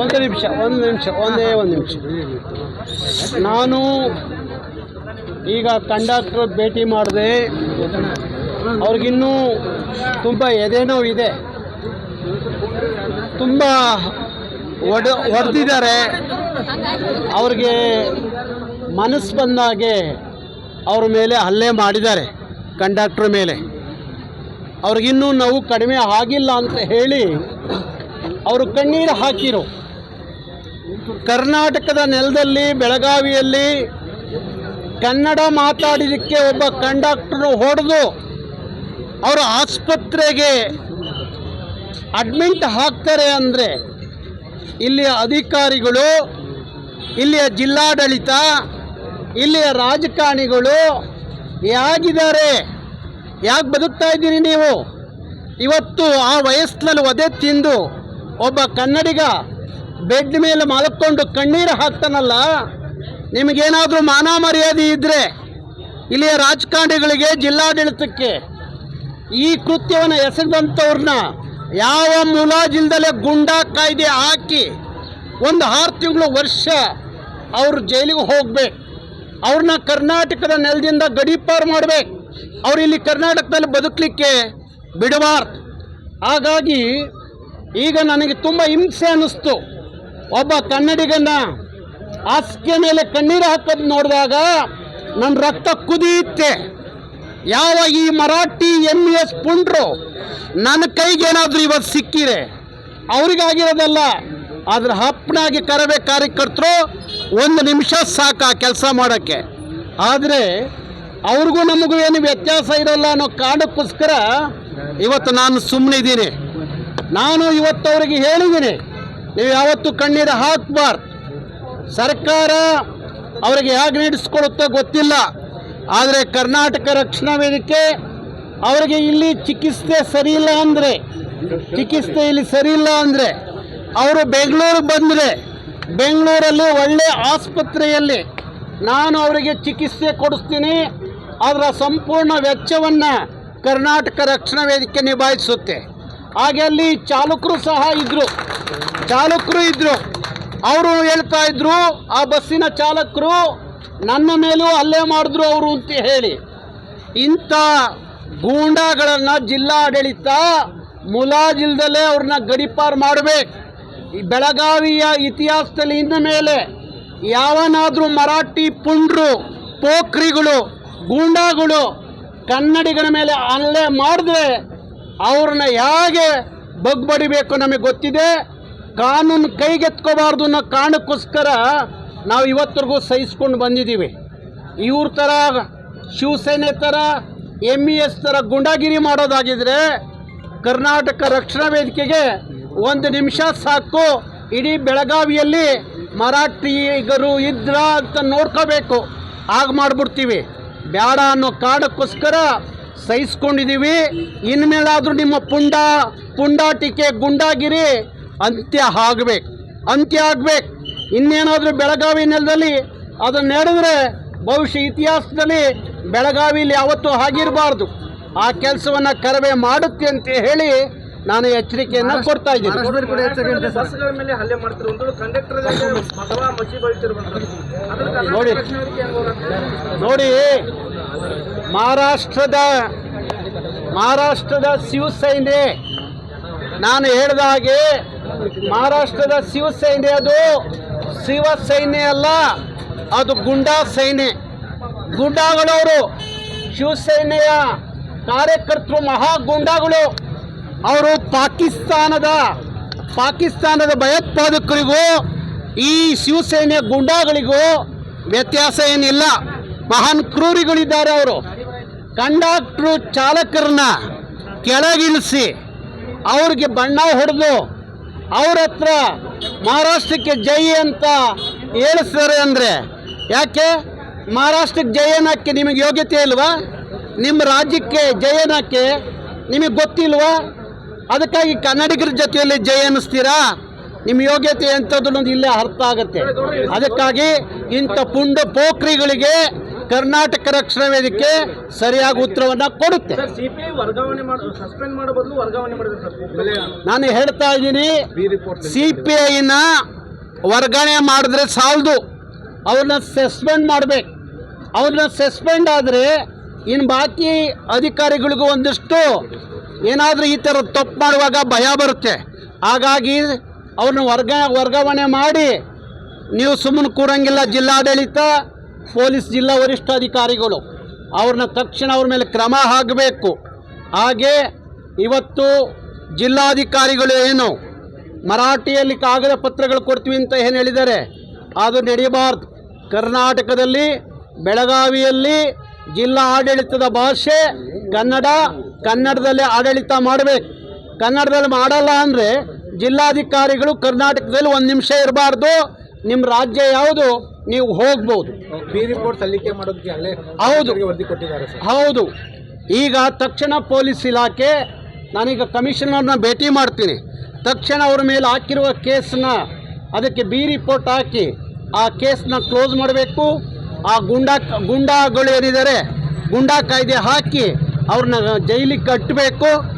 ಒಂದು ನಿಮಿಷ ಒಂದು ನಿಮಿಷ, ಒಂದೇ ಒಂದು ನಿಮಿಷ. ನಾನು ಈಗ ಕಂಡಕ್ಟರ್ ಭೇಟಿ ಮಾಡಿದೆ ಅವ್ರಿಗಿನ್ನೂ ತುಂಬ ಎದೆನೋ ಇದೆ. ತುಂಬ ಒಡ ಹೊಡೆದಿದ್ದಾರೆ ಅವ್ರಿಗೆ ಮನಸ್ಸು ಬಂದಾಗೆ ಅವ್ರ ಮೇಲೆ ಹಲ್ಲೆ ಮಾಡಿದ್ದಾರೆ ಕಂಡಕ್ಟ್ರ್ ಮೇಲೆ. ಅವ್ರಿಗಿನ್ನೂ ನೋವು ಕಡಿಮೆ ಆಗಿಲ್ಲ ಅಂತ ಹೇಳಿ ಅವರು ಕಣ್ಣೀರು ಹಾಕಿರು. ಕರ್ನಾಟಕದ ನೆಲದಲ್ಲಿ, ಬೆಳಗಾವಿಯಲ್ಲಿ ಕನ್ನಡ ಮಾತಾಡಿದಕ್ಕೆ ಒಬ್ಬ ಕಂಡಕ್ಟರ್ ಹೊಡೆದು ಅವರು ಆಸ್ಪತ್ರೆಗೆ ಅಡ್ಮಿಂಟ್ ಹಾಕ್ತಾರೆ ಅಂದರೆ ಇಲ್ಲಿಯ ಅಧಿಕಾರಿಗಳು, ಇಲ್ಲಿಯ ಜಿಲ್ಲಾಡಳಿತ, ಇಲ್ಲಿಯ ರಾಜಕಾರಣಿಗಳು ಯಾಗಿದ್ದಾರೆ ಯಾಕೆ ಬದುಕ್ತಾ ಇದ್ದೀರಿ ನೀವು? ಇವತ್ತು ಆ ವಯಸ್ಸಿನಲ್ಲಿ ಒದೆ ತಿಂದು ಒಬ್ಬ ಕನ್ನಡಿಗ ಬೆಡ್ ಮೇಲೆ ಮಲಕ್ಕೊಂಡು ಕಣ್ಣೀರು ಹಾಕ್ತಾನಲ್ಲ, ನಿಮಗೇನಾದರೂ ಮಾನ ಮರ್ಯಾದೆ ಇದ್ದರೆ ಇಲ್ಲಿಯ ರಾಜಕಾರಣಿಗಳಿಗೆ, ಜಿಲ್ಲಾಡಳಿತಕ್ಕೆ ಈ ಕೃತ್ಯವನ್ನು ಎಸೆದಂಥವ್ರನ್ನ ಯಾವ ಮುಲಾಜಿಲ್ದಲೇ ಗುಂಡಾ ಕಾಯ್ದೆ ಹಾಕಿ ಒಂದು ಆರು ತಿಂಗಳು ವರ್ಷ ಅವರು ಜೈಲಿಗೆ ಹೋಗ್ಬೇಕು. ಅವ್ರನ್ನ ಕರ್ನಾಟಕದ ನೆಲದಿಂದ ಗಡೀಪಾರು ಮಾಡಬೇಕು. ಅವ್ರು ಇಲ್ಲಿ ಕರ್ನಾಟಕದಲ್ಲಿ ಬದುಕಲಿಕ್ಕೆ ಬಿಡಬಾರ್ದು. ಹಾಗಾಗಿ ಈಗ ನನಗೆ ತುಂಬ ಹಿಂಸೆ ಅನ್ನಿಸ್ತು. ಒಬ್ಬ ಕನ್ನಡಿಗನ ಹಾಸಿಗೆ ಮೇಲೆ ಕಣ್ಣೀರು ಹಾಕೋದು ನೋಡಿದಾಗ ನನ್ನ ರಕ್ತ ಕುದಿಯುತ್ತೆ. ಯಾವ ಈ ಮರಾಠಿ ಎಂ ಎಸ್ ಪುಂಡ್ರು ನನ್ನ ಕೈಗೇನಾದರೂ ಇವತ್ತು ಸಿಕ್ಕಿದೆ. ಅವ್ರಿಗಾಗಿರೋದಲ್ಲ ಅದ್ರ ಹಪ್ಪನಾಗಿ ಕರವೇ ಕಾರ್ಯಕರ್ತರು ಒಂದು ನಿಮಿಷ ಸಾಕು ಆ ಕೆಲಸ ಮಾಡೋಕ್ಕೆ. ಆದರೆ ಅವ್ರಿಗೂ ನಮಗೂ ಏನು ವ್ಯತ್ಯಾಸ ಇರೋಲ್ಲ ಅನ್ನೋ ಕಾರಣಕ್ಕೋಸ್ಕರ ಇವತ್ತು ನಾನು ಸುಮ್ಮನಿದ್ದೀನಿ ನಾನು ಇವತ್ತು ಅವರಿಗೆ ಹೇಳಿದ್ದೀನಿ, ನೀವು ಯಾವತ್ತು ಕಣ್ಣೀರು ಹಾಕಬಾರ್ದು. ಸರ್ಕಾರ ಅವರಿಗೆ ಹೇಗೆ ನಡೆಸ್ಕೊಡುತ್ತೋ ಗೊತ್ತಿಲ್ಲ. ಆದರೆ ಕರ್ನಾಟಕ ರಕ್ಷಣಾ ವೇದಿಕೆ ಅವರಿಗೆ ಇಲ್ಲಿ ಚಿಕಿತ್ಸೆ ಸರಿ ಇಲ್ಲ ಅಂದರೆ, ಚಿಕಿತ್ಸೆ ಇಲ್ಲಿ ಸರಿ ಇಲ್ಲ ಅಂದರೆ, ಅವರು ಬೆಂಗಳೂರಿಗೆ ಬಂದರೆ, ಬೆಂಗಳೂರಲ್ಲಿ ಒಳ್ಳೆ ಆಸ್ಪತ್ರೆಯಲ್ಲಿ ನಾನು ಅವರಿಗೆ ಚಿಕಿತ್ಸೆ ಕೊಡಿಸ್ತೀನಿ. ಅದರ ಸಂಪೂರ್ಣ ವೆಚ್ಚವನ್ನು ಕರ್ನಾಟಕ ರಕ್ಷಣಾ ವೇದಿಕೆ ನಿಭಾಯಿಸುತ್ತೆ. ಹಾಗೆ ಅಲ್ಲಿ ಚಾಲಕರು ಸಹ ಇದ್ದರು ಚಾಲಕರು ಇದ್ದರು ಅವರು ಹೇಳ್ತಾ ಇದ್ರು, ಆ ಬಸ್ಸಿನ ಚಾಲಕರು, ನನ್ನ ಮೇಲೂ ಹಲ್ಲೆ ಮಾಡಿದ್ರು ಅವರು ಅಂತ ಹೇಳಿ. ಇಂಥ ಗೂಂಡಾಗಳನ್ನು ಜಿಲ್ಲಾಡಳಿತ ಮುಲಾಜಿಲ್ದಲ್ಲೇ ಅವ್ರನ್ನ ಗಡಿಪಾರು ಮಾಡಬೇಕು. ಈ ಬೆಳಗಾವಿಯ ಇತಿಹಾಸದಲ್ಲಿ ಇನ್ನು ಮೇಲೆ ಯಾವನಾದರೂ ಮರಾಠಿ ಪುಂಡ್ರು, ಪೋಖ್ರಿಗಳು, ಗೂಂಡಾಗಳು ಕನ್ನಡಿಗರ ಮೇಲೆ ಹಲ್ಲೆ ಮಾಡಿದ್ರೆ ಅವ್ರನ್ನ ಹೇಗೆ ಬಗ್ಬಡಿಬೇಕು ನಮಗೆ ಗೊತ್ತಿದೆ? ಕಾನೂನು ಕೈಗೆತ್ಕೋಬಾರ್ದು ಅನ್ನೋ ಕಾರಣಕ್ಕೋಸ್ಕರ ನಾವು ಇವತ್ತರೆಗೂ ಸಹಿಸ್ಕೊಂಡು ಬಂದಿದ್ದೀವಿ. ಇವ್ರ ಥರ, ಶಿವಸೇನೆ ಥರ ಎಂ ಇ ಎಸ್ ಥರ ಗುಂಡಾಗಿರಿ ಮಾಡೋದಾಗಿದ್ರೆ ಕರ್ನಾಟಕ ರಕ್ಷಣಾ ವೇದಿಕೆಗೆ ಒಂದು ನಿಮಿಷ ಸಾಕು. ಇಡೀ ಬೆಳಗಾವಿಯಲ್ಲಿ ಮರಾಠಿಗರು ಇದ್ರ ಅಂತ ನೋಡ್ಕೋಬೇಕು. ಆಗ ಮಾಡಿಬಿಡ್ತೀವಿ. ಬೇಡ ಅನ್ನೋ ಕಾರಣಕ್ಕೋಸ್ಕರ ಸಹಿಸ್ಕೊಂಡಿದ್ದೀವಿ. ಇನ್ಮೇಲಾದರೂ ನಿಮ್ಮ ಪುಂಡ ಪುಂಡಾಟಿಕೆ ಗುಂಡಾಗಿರಿ. ಅಂತ್ಯ ಆಗಬೇಕು. ಅಂತ್ಯ ಆಗಬೇಕು. ಇನ್ನೇನಾದರೂ ಬೆಳಗಾವಿ ನೆಲದಲ್ಲಿ ಅದನ್ನು ನಡೆದ್ರೆ ಬಹುಶಃ ಇತಿಹಾಸದಲ್ಲಿ ಬೆಳಗಾವಿಲಿ ಯಾವತ್ತೂ ಆಗಿರಬಾರ್ದು. ಆ ಕೆಲಸವನ್ನು ಕರವೇ ಮಾಡುತ್ತೆ ಅಂತ ಹೇಳಿ ನಾನು ಎಚ್ಚರಿಕೆಯನ್ನು ಕೊಡ್ತಾ ಇದ್ದೀನಿ. ನೋಡಿ. ನೋಡಿ. ಮಹಾರಾಷ್ಟ್ರದ ಮಹಾರಾಷ್ಟ್ರದ ಶಿವಸೈನ್ಯ. ನಾನು ಹೇಳಿದ ಹಾಗೆ ಮಹಾರಾಷ್ಟ್ರದ ಶಿವಸೈನ್ಯ ಅದು ಶಿವಸೈನ್ಯ ಅಲ್ಲ, ಅದು ಗುಂಡಾ ಸೈನ್ಯ. ಗುಂಡಾಗಳವರು ಶಿವಸೇನೆಯ ಕಾರ್ಯಕರ್ತರು ಮಹಾ ಗುಂಡಾಗಳು. ಅವರು ಪಾಕಿಸ್ತಾನದ ಪಾಕಿಸ್ತಾನದ ಭಯೋತ್ಪಾದಕರಿಗೂ ಈ ಶಿವಸೇನೆಯ ಗುಂಡಾಗಳಿಗೂ ವ್ಯತ್ಯಾಸ ಏನಿಲ್ಲ. ಮಹಾನ್ ಕ್ರೂರಿಗಳಿದ್ದಾರೆ ಅವರು. ಕಂಡಕ್ಟ್ರು ಚಾಲಕರನ್ನ ಕೆಳಗಿಳಿಸಿ ಅವ್ರಿಗೆ ಬಣ್ಣ ಹೊಡೆದು ಅವ್ರ ಹತ್ರ ಮಹಾರಾಷ್ಟ್ರಕ್ಕೆ ಜೈ ಅಂತ ಹೇಳಿಸ್ತಾರೆ ಅಂದರೆ ಯಾಕೆ? ಮಹಾರಾಷ್ಟ್ರಕ್ಕೆ ಜೈ ಅನ್ನೋಕ್ಕೆ ನಿಮಗೆ ಯೋಗ್ಯತೆ ಇಲ್ವಾ? ನಿಮ್ಮ ರಾಜ್ಯಕ್ಕೆ ಜೈ ಅನ್ನೋಕ್ಕೆ ನಿಮಗೆ ಗೊತ್ತಿಲ್ವಾ? ಅದಕ್ಕಾಗಿ ಕನ್ನಡಿಗರ ಜೊತೆಯಲ್ಲಿ ಜೈ ಅನ್ನಿಸ್ತೀರಾ? ನಿಮ್ಮ ಯೋಗ್ಯತೆ ಎಂಥದ್ದು ಇಲ್ಲೇ ಅರ್ಥ ಆಗುತ್ತೆ. ಅದಕ್ಕಾಗಿ ಇಂಥ ಪುಂಡ ಪೋಖ್ರಿಗಳಿಗೆ ಕರ್ನಾಟಕ ರಕ್ಷಣಾ ವೇದಿಕೆ ಸರಿಯಾಗಿ ಉತ್ತರವನ್ನು ಕೊಡುತ್ತೆ. ಸರ್ ಸಿಪಿಐ ವರ್ಗಾವಣೆ ಮಾಡ ಸಸ್ಪೆಂಡ್ ಮಾಡೋ ವರ್ಗಾವಣೆ ಮಾಡಿದೆ ಸರ್. ನಾನು ಹೇಳ್ತಾ ಇದ್ದೀನಿ ಸಿ ಪಿ ಐನ ವರ್ಗಾವಣೆ ಮಾಡಿದ್ರೆ ಸಾಲದು. ಅವ್ರನ್ನ ಸಸ್ಪೆಂಡ್ ಮಾಡಬೇಕು. ಅವ್ರನ್ನ ಸಸ್ಪೆಂಡ್ ಆದರೆ ಇನ್ನು ಬಾಕಿ ಅಧಿಕಾರಿಗಳಿಗೂ ಒಂದಿಷ್ಟು ಏನಾದರೂ ಈ ಥರ ತಪ್ಪು ಮಾಡುವಾಗ ಭಯ ಬರುತ್ತೆ. ಹಾಗಾಗಿ ಅವ್ರನ್ನ ವರ್ಗ ವರ್ಗಾವಣೆ ಮಾಡಿ ನೀವು ಸುಮ್ಮನೆ ಕೂರಂಗಿಲ್ಲ ಜಿಲ್ಲಾಡಳಿತ ಪೊಲೀಸ್ ಜಿಲ್ಲಾ ವರಿಷ್ಠಾಧಿಕಾರಿಗಳು ಅವ್ರನ್ನ ತಕ್ಷಣ ಅವ್ರ ಮೇಲೆ ಕ್ರಮ ಆಗಬೇಕು ಹಾಗೆ ಇವತ್ತು ಜಿಲ್ಲಾಧಿಕಾರಿಗಳು ಏನು ಮರಾಠಿಯಲ್ಲಿ ಕಾಗದ ಪತ್ರಗಳು ಕೊಡ್ತೀವಿ ಅಂತ ಏನು ಹೇಳಿದ್ದಾರೆ? ಅದು ನಡೆಯಬಾರ್ದು ಕರ್ನಾಟಕದಲ್ಲಿ, ಬೆಳಗಾವಿಯಲ್ಲಿ ಜಿಲ್ಲಾ ಆಡಳಿತದ ಭಾಷೆ ಕನ್ನಡ, ಕನ್ನಡದಲ್ಲಿ ಆಡಳಿತ ಮಾಡಬೇಕು. ಕನ್ನಡದಲ್ಲಿ ಮಾಡಲ್ಲ ಅಂದರೆ ಜಿಲ್ಲಾಧಿಕಾರಿಗಳು ಕರ್ನಾಟಕದಲ್ಲಿ ಒಂದು ನಿಮಿಷ ಇರಬಾರ್ದು. ನಿಮ್ಮ ರಾಜ್ಯ ಯಾವುದು? ನೀವು ಹೋಗ್ಬೋದು. ಬಿ ರಿಪೋರ್ಟ್ ಸಲ್ಲಿಕೆ ಮಾಡೋದಕ್ಕೆ ಅಲ್ಲೇ ಹೌದು. ವರದಿ ಕೊಟ್ಟಿದ್ದಾರೆ ಸರ್. ಹೌದು. ಈಗ ತಕ್ಷಣ ಪೊಲೀಸ್ ಇಲಾಖೆ ನಾನೀಗ ಕಮಿಷನರ್ನ ಭೇಟಿ ಮಾಡ್ತೀನಿ. ತಕ್ಷಣ ಅವ್ರ ಮೇಲೆ ಹಾಕಿರುವ ಕೇಸನ್ನ ಅದಕ್ಕೆ ಬಿ ರಿಪೋರ್ಟ್ ಹಾಕಿ ಆ ಕೇಸನ್ನ ಕ್ಲೋಸ್ ಮಾಡಬೇಕು. ಆ ಗುಂಡಾ ಗುಂಡಾಗಳು ಏನಿದ್ದಾರೆ ಗುಂಡಾ ಕಾಯ್ದೆ ಹಾಕಿ ಅವ್ರನ್ನ ಜೈಲಿಗೆ ಕಟ್ಟಬೇಕು.